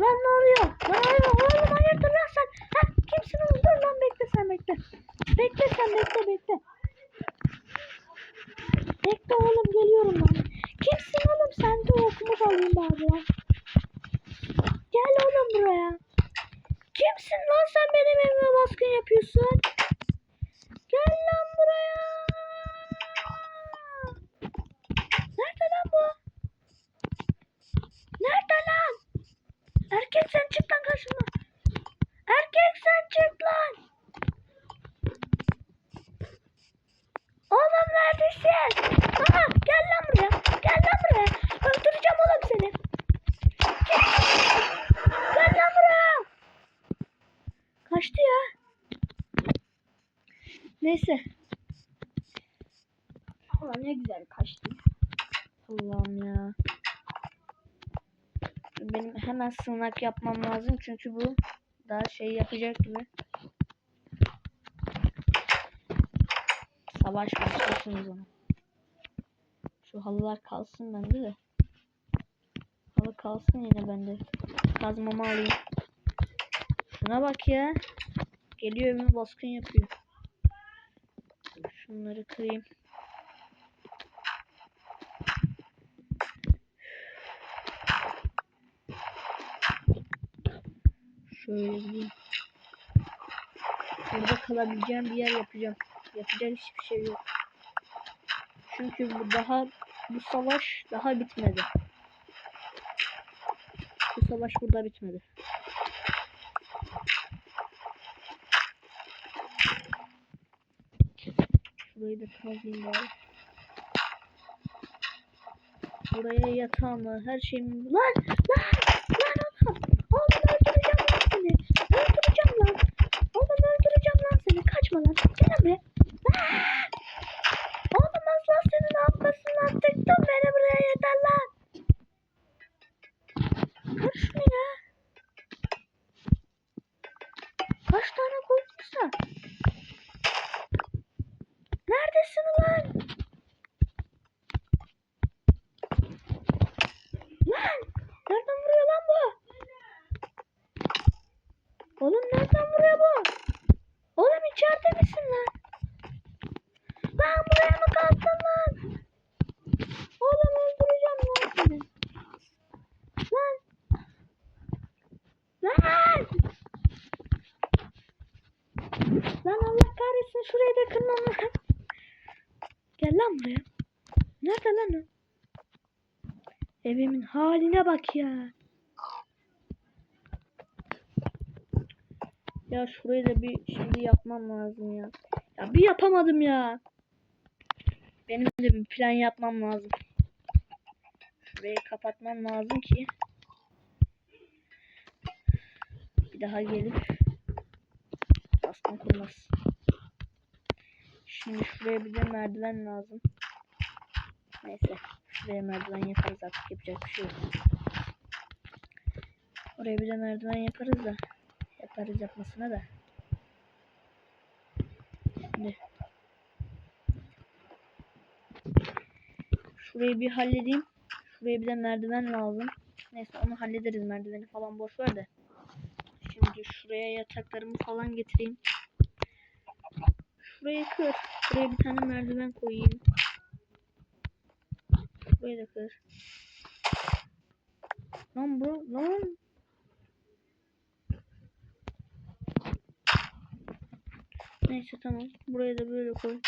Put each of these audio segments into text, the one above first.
Lan ne oluyor? Lan hayır oğlum hayırdır lan sen? Ha kimsin oğlum? Dur lan bekle sen bekle. Bekle sen bekle bekle. Bekle oğlum geliyorum lan. Kimsin oğlum sen de okumu da alayım bari lan. Gel oğlum buraya. Kimsin lan sen benim evime baskın yapıyorsun? Gel lan buraya. Nerede lan bu? Nerede lan? Erkek sen çık lan karşıma. Erkek sen çık lan. Oğlum neredesin? Aha gel lan buraya. Gel lan buraya. Öldüreceğim oğlum seni. Gel. Gel lan buraya. Kaçtı ya. Neyse. Allah ne güzel kaçtı. Allah'ım ya. Benim hemen sığınak yapmam lazım çünkü bu daha şey yapacak gibi. Savaş başlasın o zaman. Şu halılar kalsın bende de. Halı kalsın yine bende. Kazmamı alayım. Şuna bak ya. Geliyor evime baskın yapıyor. Şunları kırayım. Şöyle bir Burada kalabileceğim bir yer yapacağım. Yapacak hiçbir şey yok. Çünkü bu daha bu savaş daha bitmedi. Bu savaş burada bitmedi. Şurayı da kazayım. Buraya yatağımı, her şeyimi... Lan! Lan oğlum! Oğlum öldüreceğim lan seni! Öldüreceğim lan! Oğlum öldüreceğim lan seni! Kaçma lan! Gel lan buraya! Lan! Oğlum az lan senin arkasından tıktım beni buraya yeter lan! Kır şunu ya! Kaç tane koyduysa? Neredesin lan? Lan! Nereden vuruyor lan bu? Oğlum nereden vuruyor bu? Oğlum içeride misin lan? Lan buraya mı kalktın lan? Oğlum öldüreceğim lan seni. Lan! Lan! Lan Kahretsin şurayı da kırmam lan. Gel lan buraya. Nerede lan o? Evimin haline bak ya. Ya şurayı da bir şimdi yapmam lazım ya. Ya bir yapamadım ya. Benim de bir plan yapmam lazım. Şurayı kapatmam lazım ki bir daha gelip baskın kurmaz. Şimdi şuraya bir de merdiven lazım. Neyse. Şuraya merdiven yaparız artık yapacak bir şey yok. Oraya bir de merdiven yaparız da. Yaparız yapmasına da. Şimdi. Şurayı bir halledeyim. Şuraya bir de merdiven lazım. Neyse onu hallederiz merdiveni falan boş ver de. Şimdi şuraya yataklarımı falan getireyim. Şurayı kır. Buraya bir tane merdiven koyayım. Burayı da kır. Lan bu lan. Neyse tamam. Buraya da böyle koy.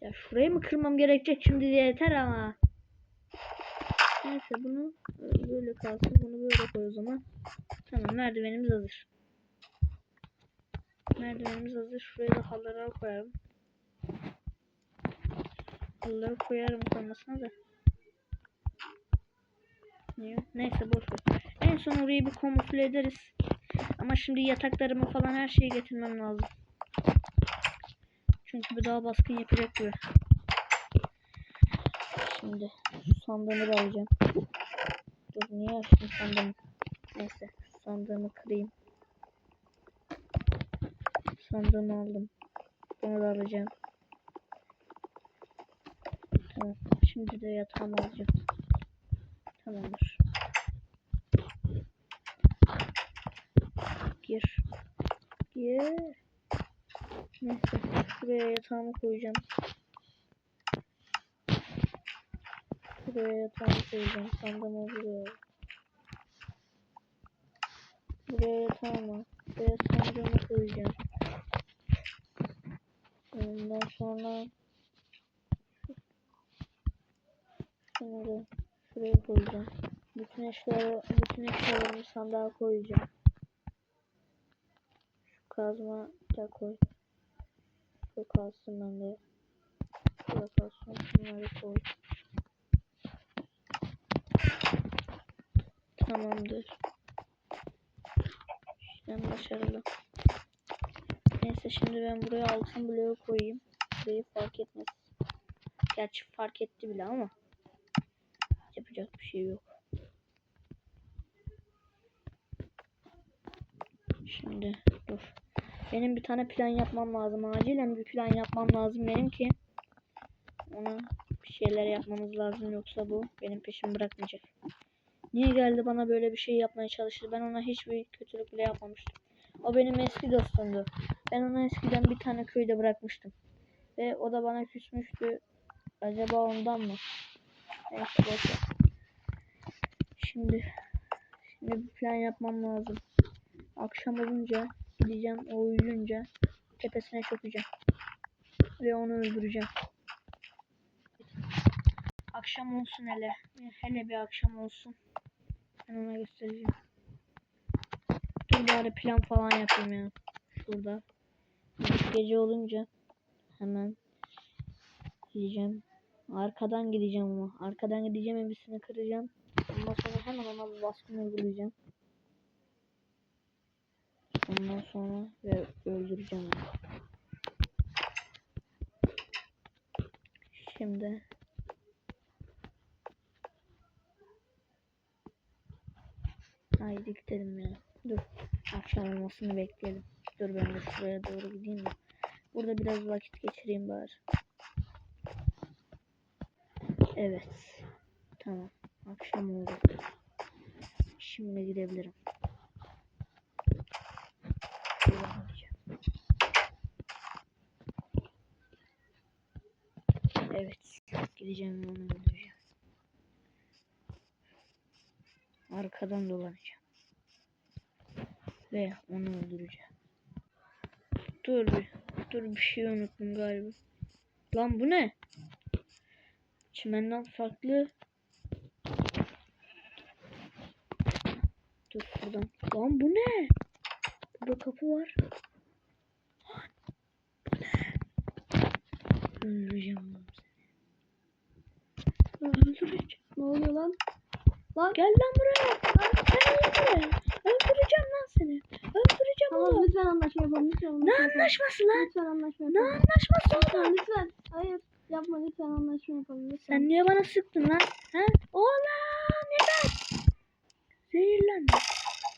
Ya şurayı mı kırmam gerekecek şimdi diye yeter ama. Neyse bunu böyle kalsın. Bunu böyle koy o zaman. Tamam merdivenimiz hazır. Merdivenimiz hazır. Şuraya da halıları koyalım. Halıları koyarım koymasına da. Niye? Neyse boş ver. En son orayı bir kamufle ederiz. Ama şimdi yataklarımı falan her şeyi getirmem lazım. Çünkü bir daha baskın yapacak gibi. Şimdi sandığımı alacağım. Dur niye açtım sandığımı? Neyse sandığımı kırayım. Sandığını aldım. Bunu da alacağım. Evet. Şimdi de yatağımı alacağım. Tamamdır. Gir. Gir. Neyse. Buraya yatağımı koyacağım. Buraya yatağımı koyacağım. Sandığımı alacağım. Buraya yatağımı. Buraya sandığımı koyacağım. Ondan sonra da şuraya koyacağım. Bütün eşyaları, bütün eşyalarımı sandığa koyacağım. Şu kazma da koy. Şu kalsın bende. Şurada kalsın. Şunları koy. Tamamdır. İşlem başarılı. Neyse şimdi ben buraya altın bloğu koyayım. Burayı fark etmez. Gerçi fark etti bile ama yapacak bir şey yok. Şimdi dur. Benim bir tane plan yapmam lazım. Acilen bir plan yapmam lazım benim ki ona bir şeyler yapmamız lazım yoksa bu benim peşimi bırakmayacak. Niye geldi bana böyle bir şey yapmaya çalıştı? Ben ona hiçbir kötülük bile yapmamıştım. O benim eski dostumdu. Ben onu eskiden bir tane köyde bırakmıştım. Ve o da bana küsmüştü. Acaba ondan mı? Neyse boş ver. Şimdi şimdi bir plan yapmam lazım. Akşam olunca gideceğim o uyuyunca tepesine çökeceğim. Ve onu öldüreceğim. Akşam olsun hele. Hele bir akşam olsun. Ben ona göstereceğim. Dur bari plan falan yapayım ya. Şurada. Gece olunca hemen gideceğim. Arkadan gideceğim ama. Arkadan gideceğim elbisini kıracağım. Ondan sonra hemen ona bir baskın uygulayacağım. Ondan sonra ve öldüreceğim onu. Şimdi Haydi gidelim ya. Dur. Akşam olmasını bekleyelim. Dur ben de şuraya doğru gideyim de. Burada biraz vakit geçireyim bari. Evet. Tamam. Akşam oldu. Şimdi gidebilirim. Evet. Gideceğim ve onu öldüreceğim. Arkadan dolanacağım. Ve onu öldüreceğim. Dur bir. Dur bir şey unuttum galiba. Lan bu ne? Çimenden farklı. Dur şuradan. Lan bu ne? Burada kapı var. Ne? Öldüreceğim lan seni. Öldüreceğim. Ne oluyor lan? Lan Gel lan buraya. Lan buraya. Öldüreceğim lan seni. Tamam lütfen anlaşma yapalım. Lütfen Ne anlaşma yapalım. anlaşması lan? Lütfen anlaşma Ne yapalım. anlaşması Lütfen oğlum? lütfen. Hayır yapma lütfen anlaşma yapalım. Lütfen. Sen niye bana sıktın lan? Ha? Oğlum neden? Zehirlenme.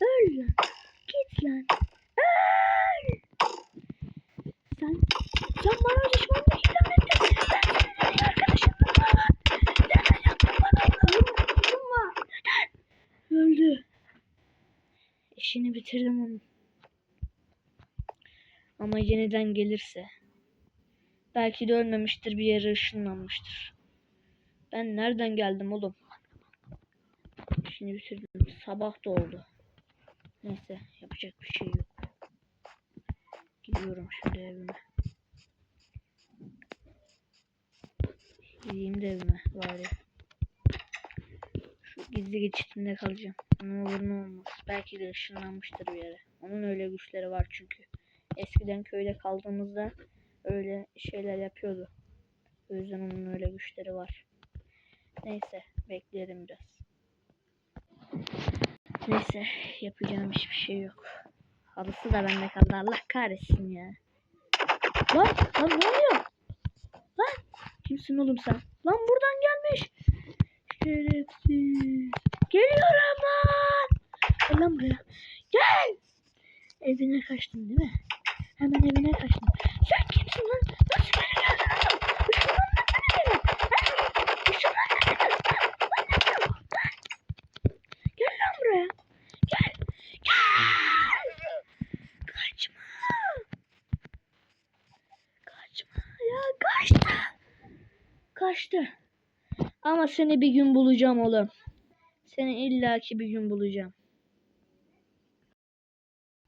Öl lan. Git lan. Öl. Sen, sen bana düşmanlık ilan ettin. Ben senin en arkadaşınım lan. Neden yaptın bana bunu? Vurma. Öldü. İşini bitirdim onun. Ama yeniden gelirse. Belki de ölmemiştir bir yere ışınlanmıştır. Ben nereden geldim oğlum? İşini bitirdim. Sabah da oldu. Neyse yapacak bir şey yok. Gidiyorum şimdi evime. Gideyim de evime bari. Şu gizli geçitinde kalacağım. Ne olur ne olmaz. Belki de ışınlanmıştır bir yere. Onun öyle güçleri var çünkü. Eskiden köyde kaldığımızda öyle şeyler yapıyordu. O yüzden onun öyle güçleri var. Neyse bekleyelim biraz. Neyse yapacağım hiçbir şey yok. Halısı da bende kaldı. Allah kahretsin ya. Lan, lan ne oluyor? Lan kimsin oğlum sen? Lan buradan gelmiş. Şerefsiz. Geliyorum lan. Gel lan buraya. Gel. Evine kaçtın değil mi? Hemen evine kaçtım. Sen kimsin lan? Nasıl? Gel lan buraya. Gel. Gel. Kaçma. Kaçma ya kaçtı. Kaçtı. Ama seni bir gün bulacağım oğlum. Seni illaki bir gün bulacağım.